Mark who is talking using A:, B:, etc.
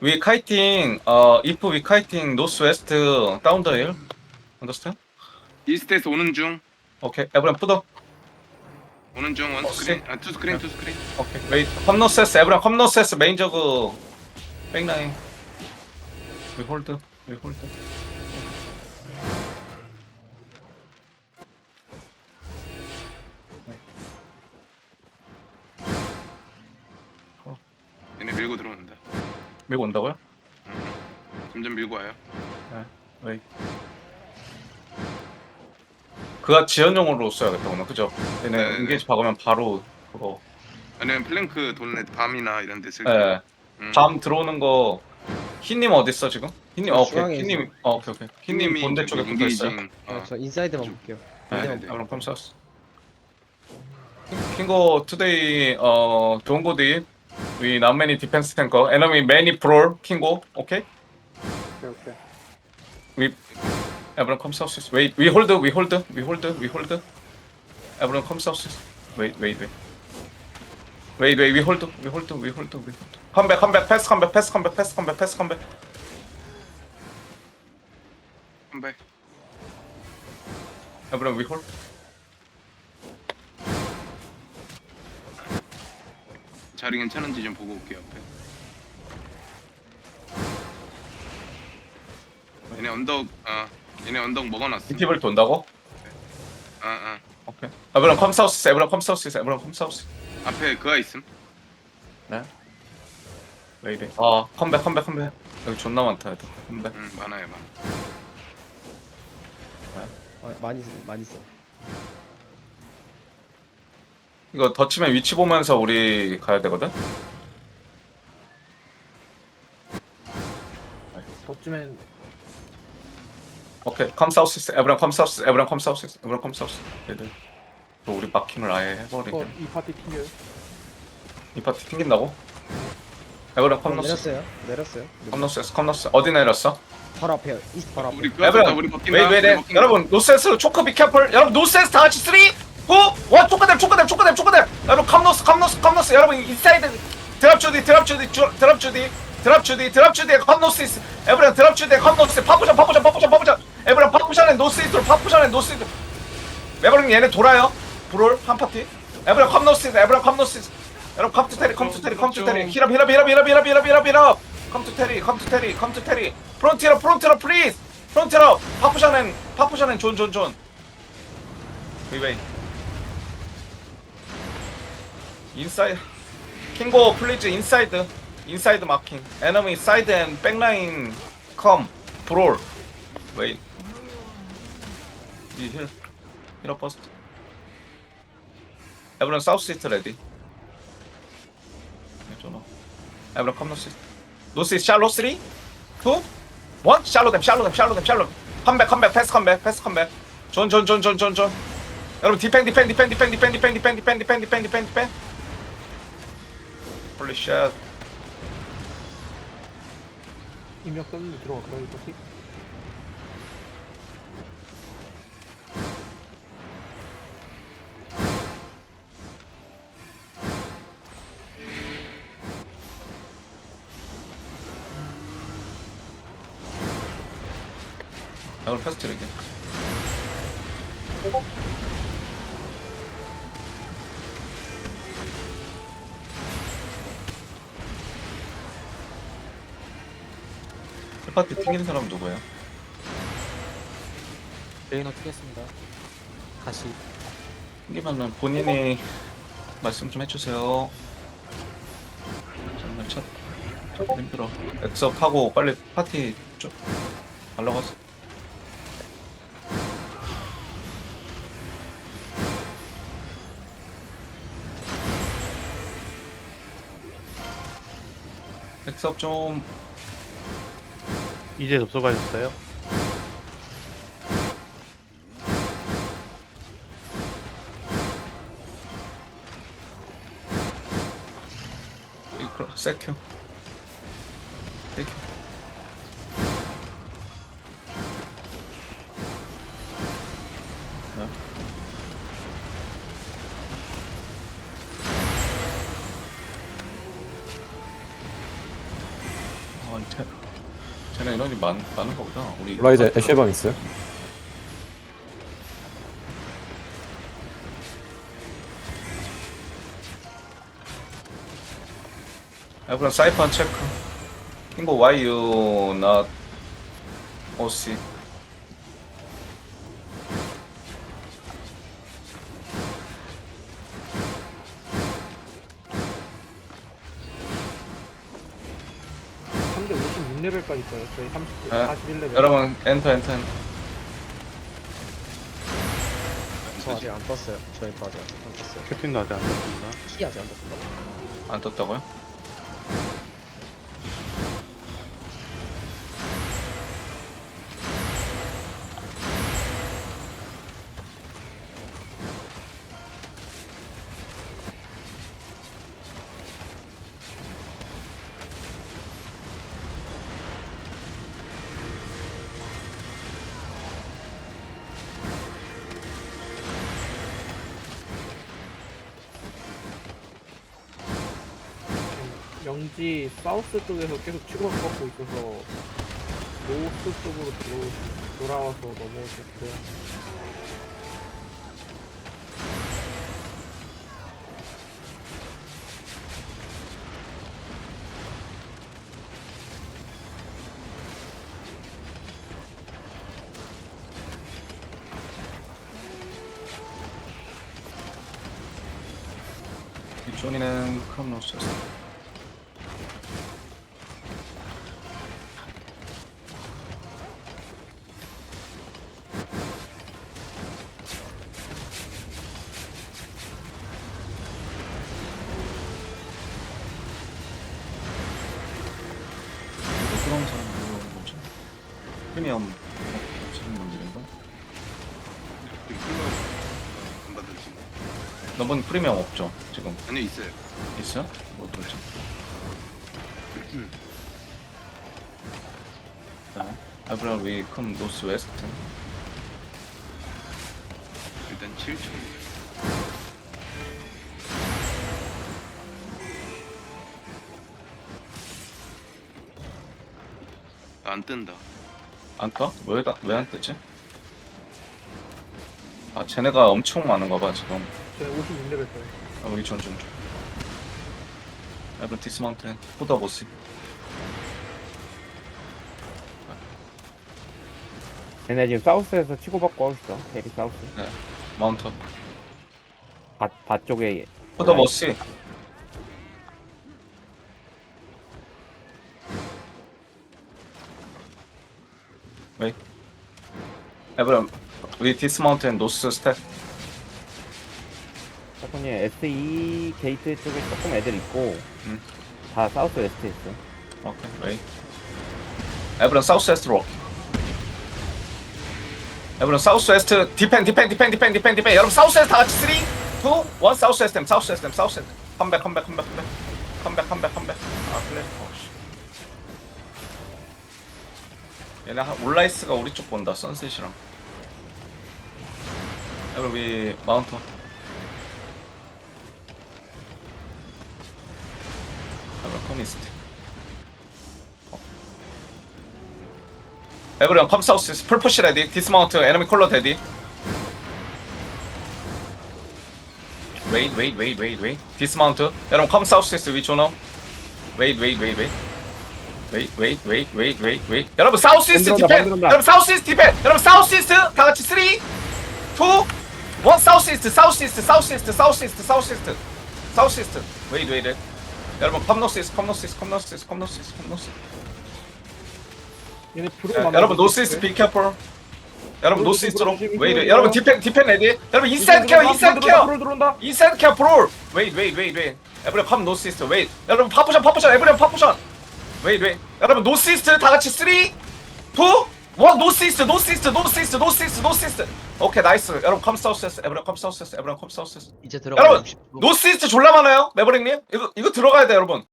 A: We kiting, uh, if we kiting northwest down the hill. Understand?
B: 이스트에서 오는 중
A: Okay, everyone put up.
B: 오는 중원
A: 어,
B: 스크린 아 투 스크린 투 스크린
A: Okay, wait. Come northwest, everyone come northwest. main 저그 백라인. We hold, we hold.
B: 밀고
A: 온다고요?
B: 점점 밀고 와요
A: 왜? 그가 지연용으로 써야겠다 오늘 그죠? 얘네
B: 네, 네.
A: 인게이지 박으면 바로 그거
B: 아니면 플랭크 돌네 밤이나 이런 데 쓸.
A: 예.
B: 음.
A: 밤 들어오는 거 흰님 어디 있어 지금? 흰님 어, 오케이
C: 중앙에
A: 흰님 어 오케이 오케이
B: 흰님이
A: 본대 쪽에
B: 저기
A: 붙어 있어요.
B: 인게이징,
C: 아,
B: 어.
C: 저 인사이드만
B: 좀-
C: 볼게요.
A: 네,
B: 네,
A: 네,
B: 네.
A: 그럼 컴사우스. 킹고 투데이 어 동고디 we not many defense tanker enemy many brawl 킹고 오케이
D: 오케이 오케이.
A: we everyone come south wait we hold we hold we hold we hold everyone come south wait wait wait wait wait we hold we hold we hold we hold come back come back pass come back pass come back pass come back pass come back
B: 컴백
A: everyone we hold
B: 자리 괜찮은지 좀 보고 올게요 앞에. 얘네 언덕 아 얘네 언덕 먹어놨어.
A: 팁을 돈다고?
B: 아아
A: 오케이. everyone come south everyone come south everyone come south
B: 앞에 그가 있음?
A: 네? 왜 이래? 아 컴백 컴백 컴백. 여기 존나 많다 얘들. 컴백.
B: 음 많아요 많아.
C: 어, 많이 있어, 많이 있어.
A: 이거 더치맨 위치 보면서 우리 가야 되거든?
D: 더치맨
A: 오케이 컴 사우스 에브랑 컴 사우스 에브랑 컴 사우스 에브랑 컴 사우스 얘들. 또 우리 마킹을 아예 해버리게.
D: 어, 이 파티 튕겨요?
A: 이 파티 튕긴다고?
C: 에브랑
A: 컴 노스
C: 내렸어요. 내렸어요.
A: 컴 노스 컴 노스 어디 내렸어?
C: 바로 앞에 이스 바로 앞에.
B: 에브랑 우리 웨이
A: 여러분 노스에서 초커 비캐플 여러분 노스에서 다 같이 3 2 1 초크댐 초크댐 초크댐 초크댐 여러분 컴노스 컴노스 컴노스. 여러분 인사이드 드랍 주디 드랍 주디 주- 드랍 주디 드랍 주디 드랍 주디 컴노스 이스 에브리언 드랍 주디 컴노스. 파푸션 파푸션 파푸션 파푸션. 에브리언 파푸션에 노스 이스트로 파푸션에 노스 이스트 에브리언 얘네 돌아요. 브롤 한 파티. 에브리언 컴노스 이스 에브리언 컴노스 이스 여러분 컴투 테리 컴투 테리 컴투 테리 히럽 히럽 히럽 히럽 히럽 히럽 히럽 히럽 컴투 테리 컴투 테리 컴투 테리 프론티러 프론티러 플리즈 프론티러 파푸션엔 파푸션엔 존존존. 위웨이 인사이드 킹고 플리즈 인사이드 인사이드 마킹 에너미 사이드 앤 백라인 컴 브롤 웨이 이힐 힐업 버스트 에브런 사우스 시트 레디 괜찮아 에브런 컴 노스 노스 샬로 3 2 1 샬로 댐 샬로 댐 샬로 댐 샬로 컴백 컴백 패스 컴백 패스 컴백 존존존존존존 여러분 디펜 디펜 디펜 디펜 디펜 디펜 디펜 디펜 디펜 디펜 디펜 디펜 홀리샷
D: 입력 떨리로 들어갈까요
A: 이거 킥? 패스트 이렇게 파티 튕기는 사람 누구야?
E: 레이너 튀겠습니다. 다시
A: 튕기면은 본인이 말씀 좀 해주세요. 정말 첫 힘들어. 엑섭 하고 빨리 파티 좀 가려고 하세요. 엑섭 좀
F: 이제 접속하셨어요?
A: 세큐 세큐 네. 쟤네 인원이 많, 많은 거보다 우리
F: 라이즈 애쉬방 있어요?
A: 에브런 사이판 체크. 킹고 why you not OC
D: 삼대 56레벨까지 있어요. 저희 30,
A: 네.
D: 41레벨.
A: 여러분 엔터 엔터 엔터
C: 저 아직 안 떴어요. 저희 거 아직 안 떴어요.
G: 캡틴도 아직 안 떴습니다.
C: 키 아직 안 떴습니다.
A: 안 떴다고요?
D: 영지 사우스 쪽에서 계속 치고받고 있어서 노스 쪽으로 들어, 돌아와서 넘어오셨어요.
A: 이쪽에는 크롬노스 이거 프리미엄 지금 문제인가?
B: 지금 어, 안 받을지.
A: 너번 프리미엄 없죠 지금
B: 아니요 있어요.
A: 있어요? 뭐 들지? 자, 아브라 위컴 노스 웨스트
B: 일단 7초. 안 뜬다.
A: 안 떠? 왜안 뜨지? 아 쟤네가 엄청 많은가 봐 지금
D: 저희 56레벨 거예요.
A: 아, 우리 전전 중 에브라 디스마운트 포다 보스
H: 얘네 지금 사우스에서 치고받고 하고 있어. 대리 사우스.
A: 마운트
H: 밭, 밭 쪽에.
A: 포다 보스 왜? 에브라 우리 디스마운트 노스 스텝
H: 사건이 SE 게이트 쪽에 조금 애들 있고.
A: 음.
H: 다 사우스 웨스트 있어.
A: 오케이 웨이 에브런 사우스 웨스트 로 에브런 사우스 웨스트 디펜 디펜 디펜 디펜 디펜 디펜 여러분 사우스 웨스트 다 같이 3 2 1 사우스 웨스트 사우스 웨스트 사우스 웨스트 컴백 컴백 컴백 컴백 컴백 컴백 컴백 아 플레이 얘네 한- 올라이스가 우리 쪽 본다 선셋이랑. 에브런 위 마운터. 에브런 커미스트. 에브리언 컴 사우스 풀푸시 레디. 디스마운트 에너미 콜러 데디. 웨이트 웨이트 웨이트 웨이트 웨이트. 디스마운트. 여러분 컴 사우스 위치 오너 웨이트 웨이트 웨이트 웨이트 웨이트 웨이트 웨이트 웨이트 웨이트 웨이트 여러분 사우스 이스트
H: 만들어온다,
A: 디펜
H: 만들어온다.
A: 여러분 사우스 이스트 디펜 여러분 사우스 이스트 다 같이 3 2 1 사우스 이스트 사우스 이스트 사우스 이스트 사우스 이스트 사우스 이스트 사우스 이스트 웨이트 웨이트 여러분 컴 노스 이스트 컴 노스 이스트 컴 노스 이스트 컴 노스 이스트 컴 노스
D: 얘네 브로
A: 야,
D: 만나고
A: 여러분 노스 이스트
D: 있어요.
A: 비 캐플 여러분 노스 이스트로. 웨이트
D: 브로,
A: 여러분. 디펜 디펜 레디 여러분 인사이드 케어 인사이드 케어
D: 들어온다, 들어온다.
A: 인사이드 케어 브롤 웨이트 웨이트 웨이트 웨이트 에브리언 컴 노스 이스트 웨이트 여러분 파푸션 파푸션 에브리언 파푸션 웨이트 웨이트 여러분 노스 이스트 다 같이 3 2 1 노스 이스트 노스 이스트 노스 이스트 노스 이스트 노스 이스트 오케이 나이스 여러분 컴 사우스 이스트 에브리언 컴 사우스 이스트 에브리언 컴 사우스 이스트
C: 이제 들어가.
A: 여러분 노스 이스트 졸라 많아요 매버릭님. 이거 이거 들어가야 돼 여러분